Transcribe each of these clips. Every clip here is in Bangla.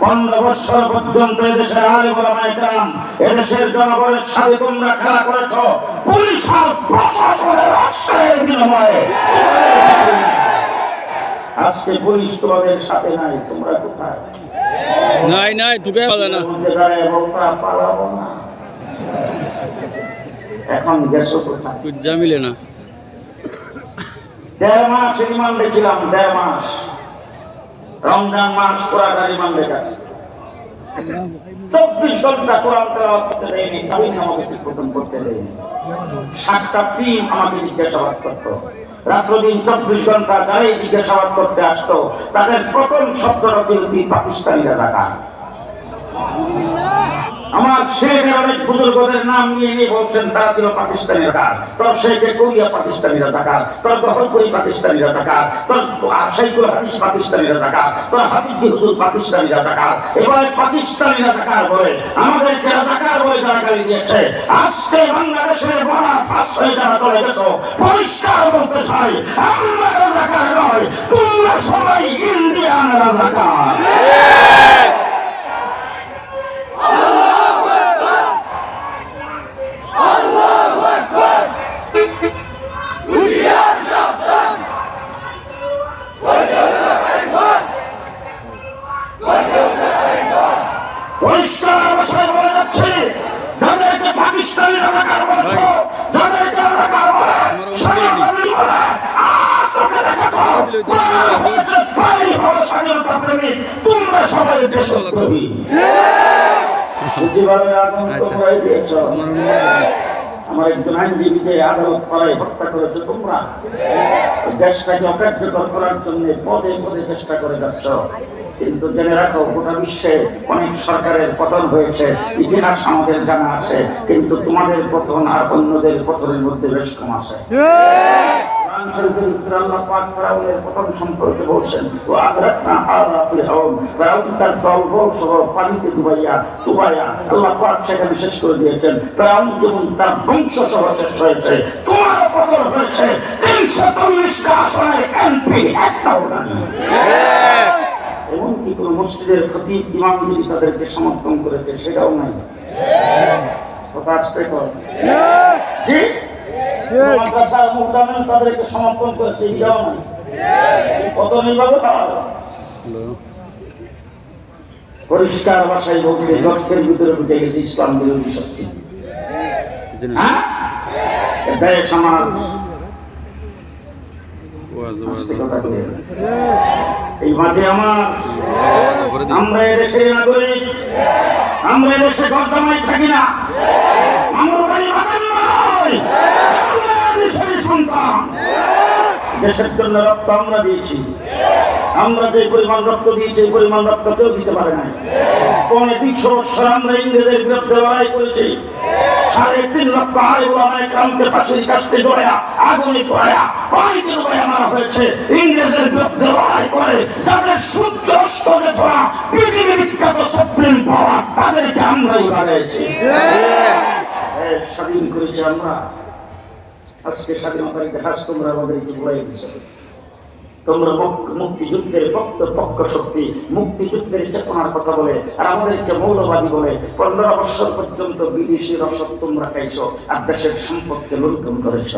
পনেরো বছর পর্যন্ত এদেশের আলী বলামায় কালাম এদেশের জনগণের সাথে তোমরা খেলা করেছ। পুলিশ আর প্রশাসনের আশ্রয়ের বিনিময়ে আজকে পুলিশ তোমাদের সাথে নাই তোমরা কোথায়? নাই নাই তোকে না। পালাবো না। এখন গেছো কোথায়? কুজ্জা মিলে না। দেড় মাস রিমান্ডে দেখছিলাম দেড় মাস। রমজান মাস পুরাটা রিমান্ডে গেছে চব্বিশ ঘণ্টা কোরআন করতে দেয়নি করতে দেয়নি। সাতটা টিম আমাকে জিজ্ঞাসাবাদ করতো। রাত্রদিন চব্বিশ ঘণ্টা যারাই জিজ্ঞাসাবাদ করতে আসতো, তাদের প্রথম শব্দ কি পাকিস্তানিরা টাকা আমার শেখের অনেক বুজুর্গদের নাম নিয়ে নিয়ে বলছেন, তারা ছিল পাকিস্তানিরা টাকার তোর শেখে কোরিয়া পাকিস্তানিরা টাকার তোর করি পাকিস্তানিরা টাকার তোর শাইকুল হাদিস পাকিস্তানিরা টাকার তোর হাদিজি হুজুর পাকিস্তানিরা টাকার এবার পাকিস্তানিরা টাকার বলে আমাদের যারা টাকার বলে যারা গালি দিয়েছে। আজকে বাংলাদেশের বড়া ফাঁস হয়ে যারা চলে গেছো, পরিষ্কার বলতে চাই, আমরা রাজাকার নয়, তোমরা সবাই ইন্ডিয়ান রাজাকার পরিষ্কার ভাষায় বলে যাচ্ছে যাদেরকে পাকিস্তানি রাজাকার বলছো যাদেরকে রাজাকার বলে স্বাধীনতা বলে আজ চোখে দেখেছ ওরা হয়েছে ভাই হলো স্বাধীনতা প্রেমিক তোমরা সবাই দেশপ্রেমী আমার একজন আইনজীবীকে আদালত করায় হত্যা করেছ তোমরা। দেশটাকে অকার্যকর করার জন্য পদে পদে চেষ্টা করে যাচ্ছ। কিন্তু জেনে রাখো, গোটা বিশ্বে অনেক সরকারের পতন হয়েছে, ইতিহাস আমাদের জানা আছে, কিন্তু তোমাদের পতন আর অন্যদের পতনের মধ্যে বেশ কম আছে। করে দিয়েছেন। শেষ হয়েছে এমনকি কোন মসজিদের প্রতি ইমাম যদি তাদেরকে সমর্থন করেছে, সেটাও নাই। কথা আসতে তাদেরকে সমর্থন করেছে, এটাও নাই। কত নির্বাহ পরিষ্কার ভাষায় বলতে লক্ষ্যের ভিতরে ঢুকে গেছে ইসলাম বিরোধী শক্তি। হ্যাঁ? দেশ আমার ওয়াজ আস্তে ওয়াজ কথা বলে। এই আমার আমরা এদেশের নাগরিক আমরা এদেশে থাকি না। আমার বাড়ি বাগান নয় আমরা দেশের সন্তান। দেশের জন্য রক্ত আমরা দিয়েছি। আমরা যে পরিমাণ রক্ত দিয়েছি এই পরিমাণ রক্ত কেউ দিতে পারে পৌনে তিনশো বছর আমরা ইংরেজের বিরুদ্ধে লড়াই করেছি। সাড়ে তিন লক্ষ আড়ে ওলামায় ক্রান্তে ফাঁসির কাছতে জড়ায়া আগুনে পড়ায়া পানিতে ডুবাইয়া মারা হয়েছে। ইংরেজের বিরুদ্ধে লড়াই করে যাদের সূর্য অস্তরে ধরা পৃথিবী বিখ্যাত সুপ্রিম পাওয়ার তাদেরকে আমরাই বানিয়েছি স্বাধীন করেছি আমরা। আজকে স্বাধীনতার ইতিহাস তোমরা আমাদেরকে বলাই দিচ্ছ তোমরা মুক- মুক্তিযুদ্ধের পক্ষ পক্ষ শক্তি, মুক্তিযুদ্ধের চেতনার কথা বলে, আর আমাদেরকে মৌলবাদী বলে, পনেরো বছর পর্যন্ত বিদেশি রসদ তোমরা খাইছো, আর দেশের সম্পদকে লুণ্ঠন করেছ।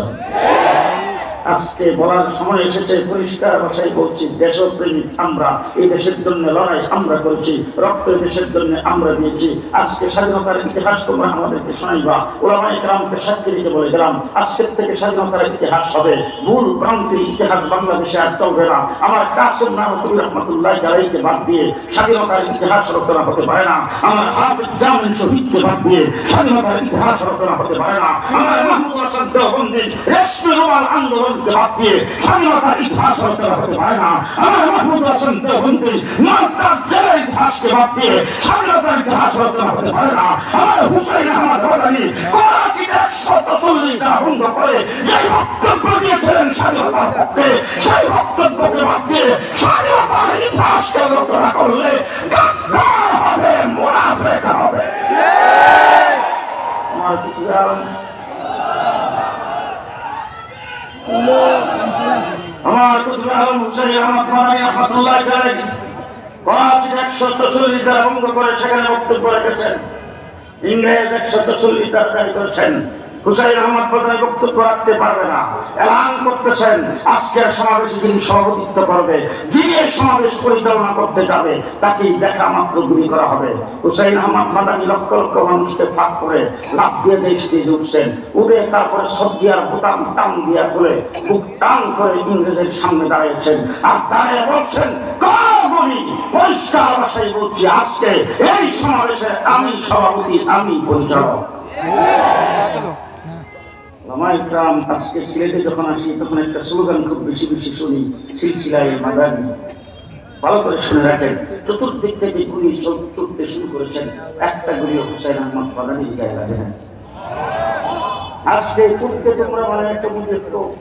আজকে বলার সময় এসেছে, পরিষ্কার ভাষায় বলছি দেশপ্রেমিক আমরা, এই দেশের জন্য লড়াই আমরা করেছি, রক্ত দেশের জন্য আমরা দিয়েছি। আজকে স্বাধীনতার ইতিহাস তোমরা আমাদেরকে শোনাইবা। ওলামাই গ্রামকে সাক্ষী দিতে বলে গেলাম আজকের থেকে স্বাধীনতার ইতিহাস হবে। ভুল ভ্রান্তির ইতিহাস বাংলাদেশে আর চলবে না। আমার কাসেম নামতুল রহমতুল্লাহ গালাইকে বাদ দিয়ে স্বাধীনতার ইতিহাস রচনা হতে পারে না। আমার হাফিজ জামিন শহীদকে বাদ দিয়ে স্বাধীনতার ইতিহাস রচনা হতে পারে না। আমার মাহমুদ হাসান দেওবন্দি রেশমি রুমাল আন্দোলনকে বাদ দিয়ে স্বাধীনতার ইতিহাস রচনা হতে পারে না। আমার মাহমুদ হাসান দেওবন্দি মালদার জেলার ইতিহাসকে বাদ দিয়ে স্বাধীনতার ইতিহাস রচনা হতে পারে না। আমার হুসাইন আহমদ বাদানি করাচিতে একশত চল্লিশটা ভঙ্গ করে যে বক্তব্য দিয়েছিলেন স্বাধীনতার পক্ষে সেই বক্তব্যকে বাদ দিয়ে স্বাধীনতার ইতিহাসকে রচনা করলে হবে মোনাফেক হবে। আমার কি এক শত ইংরেজ চল্লিশ দ্বারা করেছেন। হুসাইন আহমদ প্রধান বক্তব্য রাখতে পারবে না। এলান করতেছেন, আজকের সমাবেশে যিনি সভাপতিত্ব করবে। যিনি সমাবেশ পরিচালনা করতে যাবে দেখা মাত্র গুলি করা হবে। হুসাইন আহমদ মাদানি লক্ষ লক্ষ মানুষকে ফাঁক করে লাভ দিয়ে উঠছেন উঠে তারপরে বোতাম টান দিয়া খুলে বুক টান করে ইংরেজের সামনে দাঁড়িয়েছেন। আর দাঁড়িয়ে বলছেন পরিষ্কার ভাষায় বলছি, আজকে এই সমাবেশে আমি সভাপতি, আমি পরিচালক। আমার ইকরাম আজকে সিলেটে যখন আসি, তখন একটা স্লোগান খুব বেশি বেশি শুনি সিলসিলাই মাদানি ভালো করে শুনে রাখেন। চতুর্দিক থেকে চল- চলতে শুরু করেছেন। একটা গুলি হুসাইন আহমদ মাদানি গায়ে লাগে না। আজকে করতে তোমরা মানে একটা তো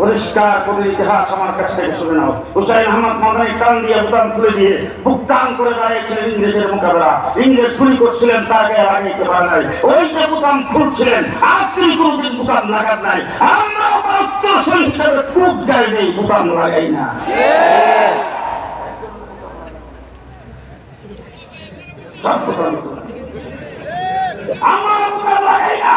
পরিষ্কার করে ইতিহাস আমার কাছ থেকে শুনে নাও। হুসাইন আহমদ মাদানি টান দিয়ে বুতাম খুলে দিয়ে বুক টান করে দাঁড়িয়েছিলেন ইংরেজের মোকাবেলা। ইংরেজ গুলি করছিলেন তাকে লাগাইতে পারে নাই। ওই যে বুতাম খুলছিলেন আর তিনি কোনদিন বুতাম লাগান নাই। আমরা উত্তর হিসাবে কুক গায়ে নেই বুতাম লাগাই না। সব বুতাম আমরা বুতাম লাগাই না।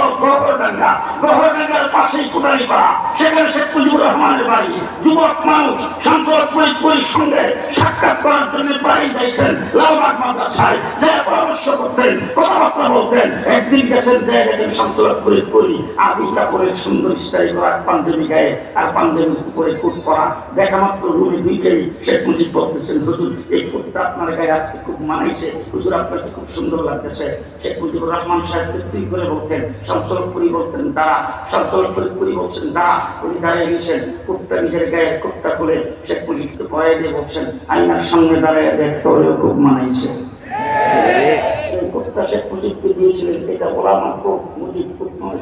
দেখা মাত্র রুমে দুইটাই শেখ মুজিব বলতেছেন এই আপনার গায়ে আজকে খুব মানাইছে। হুজুর, আপনাকে খুব সুন্দর লাগতেছে। শেখ মুজিবুর রহমান সাহেবকে তুই করে বলতেন শামসুলপুরি বলতেন তারা শামসুলপুরি বলছেন তারা, উনি দাঁড়িয়ে গেছেন কুটটা নিজের গায়ে কুটটা খুলে সে মুজিবকে কয়ে দিয়ে বলছেন আইনার সামনে দাঁড়িয়ে দেখতে হলেও খুব মানাইছে। কুটটা শেখ মুজিবকে দিয়েছিলেন, এটা বলা মাত্র মুজিব কুট নয়।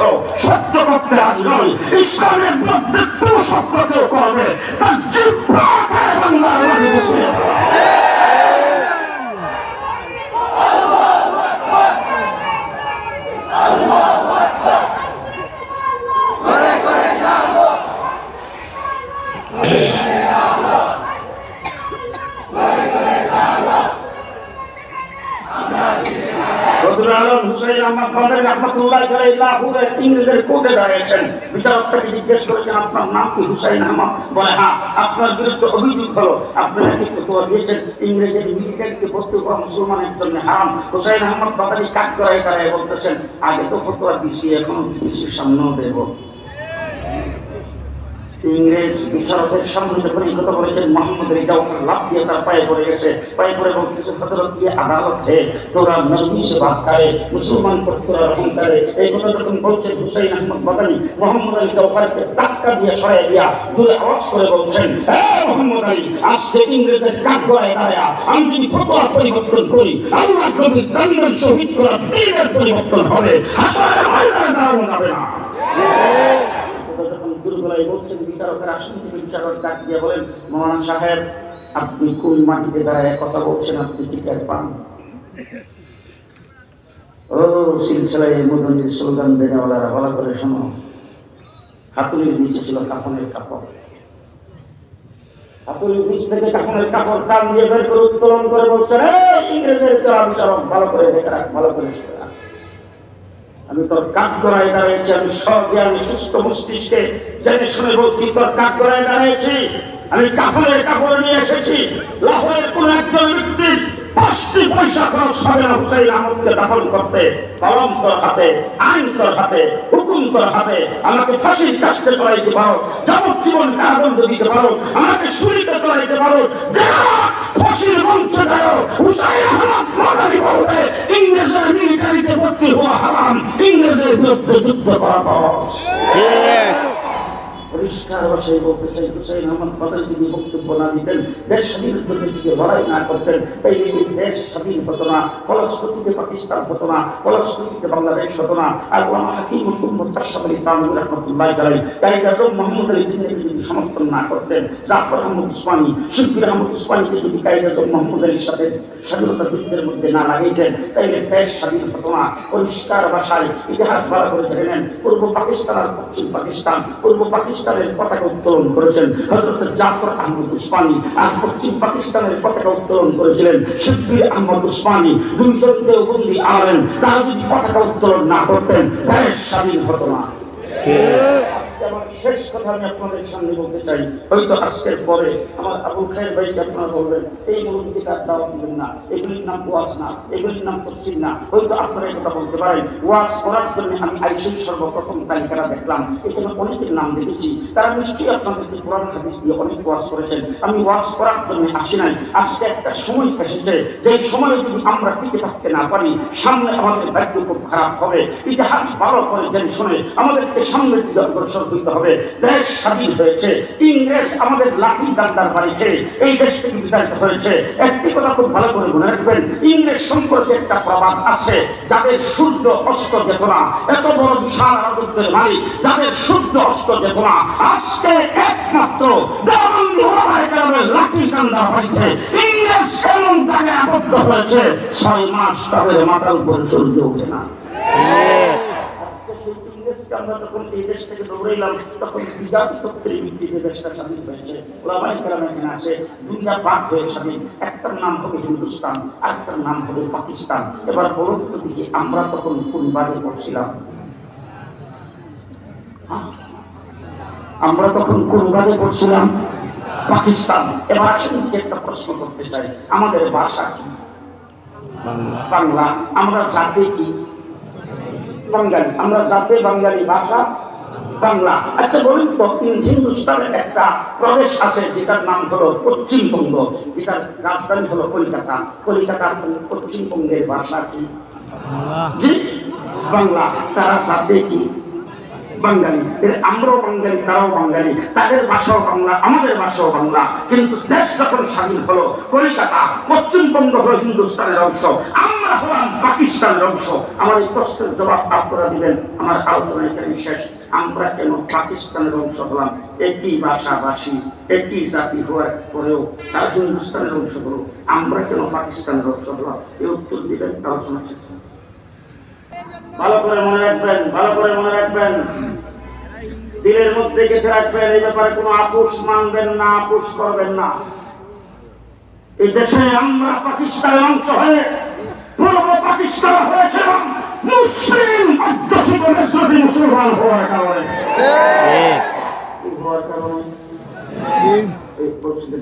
সহ্য করতে আজ নয় ইসলামের কোনো সত্য করবে তার মাঝে বসে বদরুল আলম হুসাইন আহমদ বান্দারি রহমতুল্লাহ লাহোরের ইংরেজের কোর্টে দাঁড়িয়েছেন। বিচারকটাকে জিজ্ঞেস করেছেন, আপনার নাম কি? হুসাইন আহমদ বলে হ্যাঁ আপনার বিরুদ্ধে অভিযোগ হলো, আপনি নাকি ফতোয়া দিয়েছেন সামনেও দেবো। ইংরেজ বিচারকের সামনে যখন এই কথা বলেছেন, মোহাম্মদ রেজাউল লাভ দিয়ে তার পায়ে পড়ে গেছে। পায়ে পড়ে বলতেছে হজরত দিয়ে আদালত তোরা নবী সে বাদ করে, মুসলমান তোরা রহম করে। এই কথা যখন বলছেন হুসাইন আহমদ বাদানি মোহাম্মদ আলী জওহারকে ধাক্কা দিয়ে সরাই দিয়া দূরে আওয়াজ করে বলছেন মোহাম্মদ আলী, আজকে ইংরেজের কাঠ গড়ায় দাঁড়ায় আমি যদি ফতোয়া পরিবর্তন করি, আল্লাহ নবীর দণ্ডন শহীদ করা পরিবর্তন হবে। যাবে না। যখন বলছেন বিচারকের আসন বিচারক ডাক দিয়ে বলেন মৌলানা সাহেব, আপনি কোন মাটিতে দাঁড়ায় কথা বলছেন, আপনি টের পান? ও সিলসিলায় মদনের ভালো করে শোনো। নিচে ছিল কাপনের কাপড়। থেকে করে উত্তোলন করে বলছেন, "এই ইংরেজের চলা বিচারক ভালো করে ভালো করে আমি তোর কাক গড়ায় দাঁড়িয়েছি আমি আমি সুস্থ মস্তিষ্কে জেনে শুনে বলছি, তোর কাক গড়ায় দাঁড়িয়েছি আমি কাপড়ের কাপড় নিয়ে এসেছি, লাহোরের কোন একজন ব্যক্তি পাঁচটি পয়সা খরচ হবে না হুসাইন আহমদকে দাফন করতে কলম তোর হাতে আইন তোর হাতে হুকুম তোর হাতে আমাকে ফাঁসির কাছতে চড়াইতে পারো, যাবজ্জীবন কারাদণ্ড দিতে পারো, আমাকে শুলিতে চড়াইতে পারো। ফাঁসির মঞ্চ দেয় হুসাইন আহমদ মাদারি ইংরেজের মিলিটারিতে ভর্তি হওয়া হারাম, ইংরেজের বিরুদ্ধে যুদ্ধ করা পরিষ্কার ভাষায় বলতে চাই হুসেন আহমদ বাদল যদি বক্তব্য না দিতেন। দেশ জন্য যদি লড়াই না করতেন। এই দেশ স্বাধীন হতো না ফলশ্রুতিতে পাকিস্তান হতো না ফলশ্রুতিতে বাংলাদেশ হতো না। আর ওলামা হাকিম চাষাব আলী তামিল রহমতুল্লাহ তালাই তাই গাজব মোহাম্মদ আলী জিন্নাকে যদি সমর্থন না করতেন। জাফর আহমদ উসমানী শিল্পীর আহমদ উসমানীকে যদি কাইরাজম মোহাম্মদ আলীর সাথে স্বাধীনতা যুদ্ধের মধ্যে না লাগাইতেন তাইলে দেশ স্বাধীন হতো পরিষ্কার ভাষায় ইতিহাস বলা করে নেন। পূর্ব পাকিস্তান আর পশ্চিম পাকিস্তান। পূর্ব পাকিস্তানের পতাকা উত্তোলন করেছেন। হজরত জাফর আহমদ উসমানী আর পশ্চিম পাকিস্তানের পতাকা উত্তোলন করেছিলেন। শিল্পী আহমদ উসমানী দুইজন দেওবন্দি আলেন তারা যদি পতাকা উত্তোলন না করতেন দেশ স্বাধীন হতো না। শেষ কথা আমি আপনাদের সামনে বলতে চাই। হয়তো আজকের পরে আমার আবুল খায়ের ভাইকে আপনারা বলবেন, এই মুরব্বী তার দাওয়াত দিবেন না। এগুলির নাম ওয়াজ না, এগুলির নাম তফসিল না। হয়তো আপনারা কথা বলতে পারেন, ওয়াজ করার জন্য আমি আইসি সর্বপ্রথম তালিকাটা দেখলাম। এখানে অনেকের নাম দেখেছি। তারা নিশ্চয়ই আপনাদেরকে কোরআন, হাদিস দিয়ে অনেক ওয়াজ করেছেন। আমি ওয়াজ করার জন্য আসি নাই। আজকে একটা সময় এসেছে যে সময়ে যদি আমরা টিকে থাকতে না পারি, সামনে আমাদের ভাগ্য খুব খারাপ হবে। ইতিহাস ভালো করে জেনে শুনে আমাদেরকে সামনের দিকে অগ্রসর হইতে হবে। দেশ স্বাধীন হয়েছে। ইংরেজ আমাদের লাঠি ডান্ডার বাড়ি খেয়ে এই দেশ থেকে বিতাড়িত হয়েছে। একটি কথা খুব ভালো করে মনে রাখবেন, ইংরেজ সম্পর্কে একটা প্রবাদ আছে, যাদের সূর্য অস্ত যেত এত বড় বিশাল রাজত্বের মালিক, যাদের সূর্য অস্ত যেত আজকে একমাত্র লাঠি ডান্ডার বাড়িতে। ইংরেজ এমন জায়গায় আবদ্ধ হয়েছে। ছয় মাস তাদের মাথার উপর সূর্য ওঠে না। আমরা তখন বিজাতি তত্ত্বের হয়ে পাকিস্তান। এবার কোন পড়ছিলাম হ্যাঁ? আমরা তখন কোন পড়ছিলাম পাকিস্তান। এবার একটা প্রশ্ন করতে চাই। আমাদের ভাষা কি? বাংলা। আমরা জাতি কি? বাঙালি। আমরা জাতে বাঙালি ভাষা বাংলা। আচ্ছা বলুন তো হিন্দুস্তানের একটা প্রদেশ আছে যেটার নাম হলো পশ্চিমবঙ্গ। যেটার রাজধানী হলো কলকাতা। কলকাতার পশ্চিমবঙ্গের ভাষা কি? বাংলা। তারা জাতে কি? বাঙালি আমরাও বাঙালি, তারাও বাঙালি, তাদের ভাষাও বাংলা, আমাদের ভাষাও বাংলা। কিন্তু দেশ যখন স্বাধীন হলো, কলকাতা পশ্চিমবঙ্গ হলো হিন্দুস্তানের অংশ, আমরা হলাম পাকিস্তানের অংশ। আমার এই প্রশ্নের জবাব আপনারা দিবেন, আমার আলোচনা এখানে শেষ। আমরা কেন পাকিস্তানের অংশ হলাম? একই ভাষাভাষী, একই জাতি হওয়ার পরেও তারা হিন্দুস্তানের অংশ হলো। আমরা কেন পাকিস্তানের অংশ হলাম? এই উত্তর দিবেন আলোচনা শেষ। ভালো করে মনে রাখবেন, ভালো করে মনে রাখবেন। দিলের মধ্যে গেঁথে রাখবেন, এই ব্যাপারে কোনো আপোষ মানবেন না, আপোষ করবেন না। এই দেশে আমরা পাকিস্তানের অংশ হয়ে, পূর্ব পাকিস্তান হয়েছিলাম, মুসলিম অধ্যুষিত দেশটি মুসলমান হওয়ার কারণে। হওয়ার কারণে এই পরিস্থিতি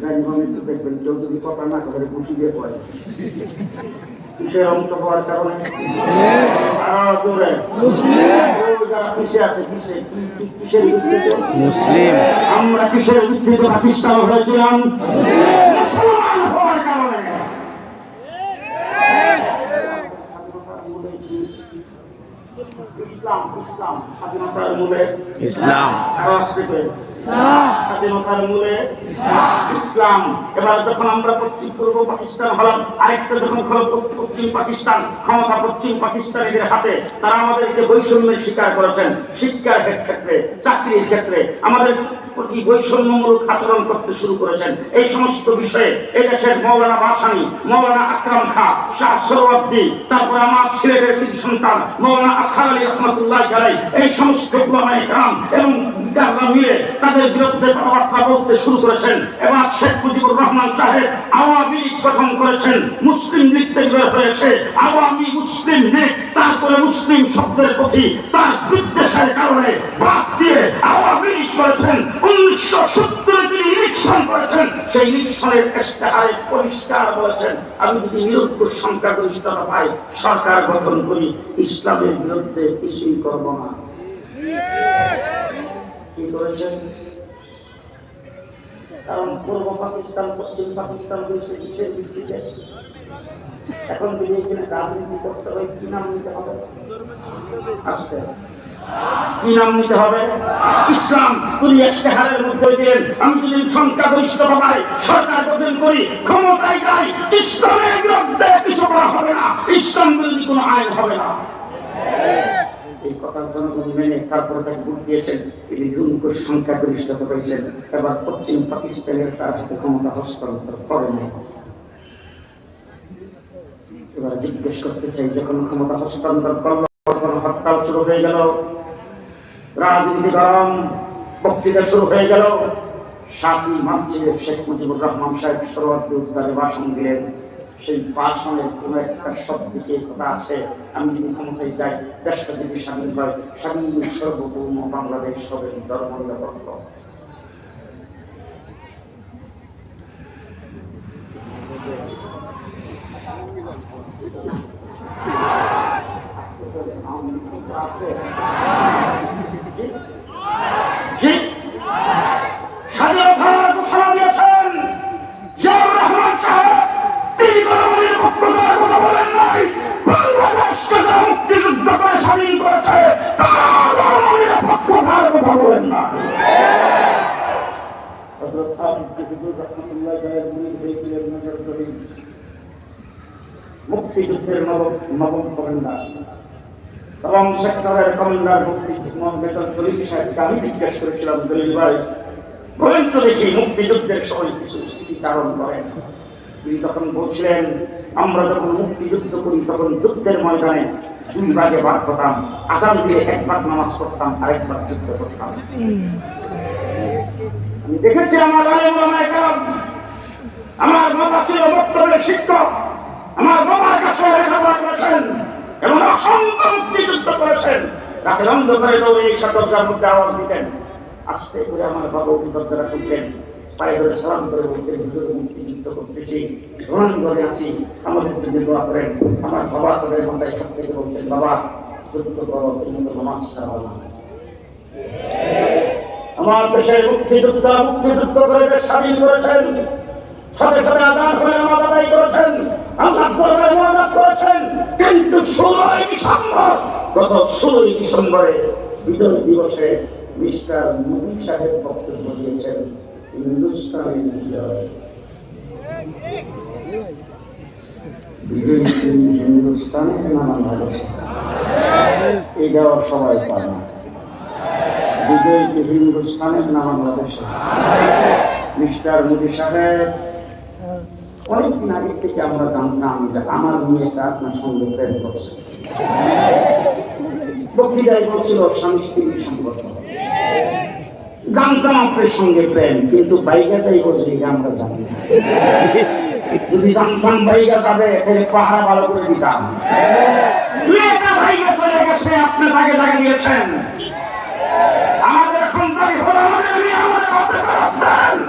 দেখবেন, কেউ যদি কথা না করে খুশি দিয়ে পড়ে। কিসের অংশ হওয়ার কারণে মুসলিম। আমরা কিসের ভিত্তিতে প্রতিষ্ঠা হয়েছিলাম মুসলমান হওয়ার কারণে ইসলাম ইসলাম ইসলাম। স্বাধীনতার মূলে ইসলাম। এবার যখন আমরা পশ্চিম পূর্ব পাকিস্তান হলাম, আরেকটা যখন পশ্চিম পাকিস্তান, ক্ষমতা পশ্চিম পাকিস্তানিদের হাতে, তারা আমাদেরকে বৈষম্যের শিকার করেছেন। শিক্ষার ক্ষেত্রে, চাকরির ক্ষেত্রে। আমাদের প্রতি বৈষম্যমূলক আচরণ করতে শুরু করেছেন। এই সমস্ত বিষয়ে এই দেশের মৌলানা বাসানি মৌলানা আকরাম খা, শাহ সৌরদ্দি তারপর আমার ছেলেদের তিন সন্তান, মৌলানা আখার আলী রহমতুল্লাহ গালাই এই সমস্ত উলামায়ে গ্রাম এবং বিজ্ঞানরা মিলে তাদের বিরুদ্ধে কথাবার্তা বলতে শুরু করেছেন। এবার শেখ মুজিবুর রহমান সাহেব আওয়ামী লীগ গঠন করেছেন, মুসলিম লীগ থেকে হয়েছে, আওয়ামী মুসলিম লীগ, তারপরে মুসলিম শব্দের প্রতি তার বিদ্বেষের কারণে বাদ দিয়ে আওয়ামী লীগ করেছেন। উনিশশো সত্তরে তিনি ইলেকশন করেছেন। সেই ইলেকশনের ইস্তেহারে পরিষ্কার বলেছেন, আমি যদি নিরঙ্কুশ সংখ্যাগরিষ্ঠতা পাই, সরকার গঠন করি, ইসলামের বিরুদ্ধে কিছুই করব না। কি করেছেন? কারণ পূর্ব পাকিস্তান, পশ্চিম পাকিস্তান হয়েছে কিসের ভিত্তিতে? এখন যদি এখানে রাজনীতি করতে হয়, কি নাম নিতে হবে? আসতে কি নাম নিতে হবে। ইসলাম তুমি ইশতেহারের মধ্যে দিলেন আমি যদি সংখ্যাগরিষ্ঠ পাই সরকার গঠন করি, ক্ষমতায় যাই, ইসলামের বিরুদ্ধে কিছু করা হবে না। ইসলাম বিরোধী কোনো আইন হবে না। এই কথা জনগণ মেনে তারপরে তাকে ভোট দিয়েছেন, তিনি জুনকুর সংখ্যাগরিষ্ঠতা পেয়েছেন এবার পশ্চিম পাকিস্তানের তার হাতে ক্ষমতা হস্তান্তর করেন এবার জিজ্ঞেস করতে চাই, যখন ক্ষমতা হস্তান্তর করল, তখন হরতাল শুরু হয়ে গেল। রাজনীতি গরম বক্তৃতা শুরু হয়ে গেল। সাতই মার্চে শেখ মুজিবুর রহমান সাহেব সরোয়ার্দী উদ্যানে ভাষণ দিলেন সেই ভাষণের কোন একটা শব্দকে কথা আছে? আমি যদি ক্ষমতায় যাই দেশটা যদি স্বাধীন হয়, স্বাধীন সর্বভৌম বাংলাদেশ হবে ধর্ম নিরাপত্ত জি স্বাধীন করেছে তারা জনগণের পক্ষতার কথা বলেন না মুক্তিযুদ্ধের নবম নবম কমান্ডার। এবং সেক্টরের কমান্ডার মোহাম্মদ দলিল সাহেবকে আমি জিজ্ঞেস করেছিলাম, দলিল ভাই, বলেন তো দেখি মুক্তিযুদ্ধের সময় কিছু স্মৃতি চারণ করেন। তিনি তখন বলছিলেন, আমরা যখন মুক্তিযুদ্ধ করি, তখন যুদ্ধের ময়দানে দুই ভাগে ভাগ হতাম। আসাম দিয়ে এক ভাগ নামাজ পড়তাম আরেক ভাগ যুদ্ধ করতাম। আমি দেখেছি আমার আমার বাবা ছিল বক্তব্যের শিক্ষক, আমার বাবার কাছে লেখাপড়া করেছেন। এবং অসংখ্য মুক্তিযুদ্ধ করেছেন। রাতে অন্ধকারে দৌড়ে এই দরজার মধ্যে আওয়াজ দিতেন। আস্তে করে আমার বাবা দরজাটা খুলতেন পায়ে ধরে করে বলতেন, হুজুর মুক্তিযুদ্ধ করতেছি? আছি। জন্য দোয়া করেন। আমার বাবা তাদের মাথায় হাত থেকে বলতেন করো, তুমি আমার দেশের মুক্তিযুদ্ধ মুক্তিযুদ্ধ করে স্বাধীন করেছেন। সাথে সাথে আজান করে আদায় করেছেন। আল্লাহ দরবারে মোনাজাত করেছেন কিন্তু ষোলোই ডিসেম্বর গত ষোলোই ডিসেম্বরে বিজয় দিবসে মিস্টার মোদী সাহেব বক্তব্য দিয়েছেন হিন্দুস্তানের বিজয়। বিজয় তিনি হিন্দুস্তানের না বাংলাদেশে? এটাও সবাই পায় না। বিজয় হিন্দুস্তানের মিস্টার মোদী সাহেব অনেকদিন আগে থেকে আমরা জানতাম যে আমার মেয়েটা আপনার সঙ্গে প্রেম করছে। বক্তৃতায় বলছিল, স্বামী স্ত্রীর সম্পর্ক। জানতাম আপনার সঙ্গে প্রেম, কিন্তু বাইকা চাই বলছে আমরা জানি। যদি জানতাম বাইকা যাবে পাহাড় ভালো করে দিতাম। মেয়েটা চলে গেছে, আপনি আমাদের আমাদের আমাদের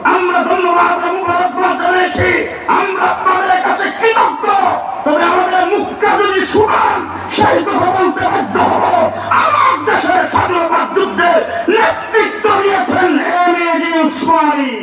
ধন্যবাদ মুবারকবাদ জানিয়েছি আমরা আপনাদের কাছে কৃতজ্ঞ। তবে আমাদের মুখটা যদি স্বাধীনতা যুদ্ধে নেতৃত্ব দিয়েছেন এম এ জি উসমানী।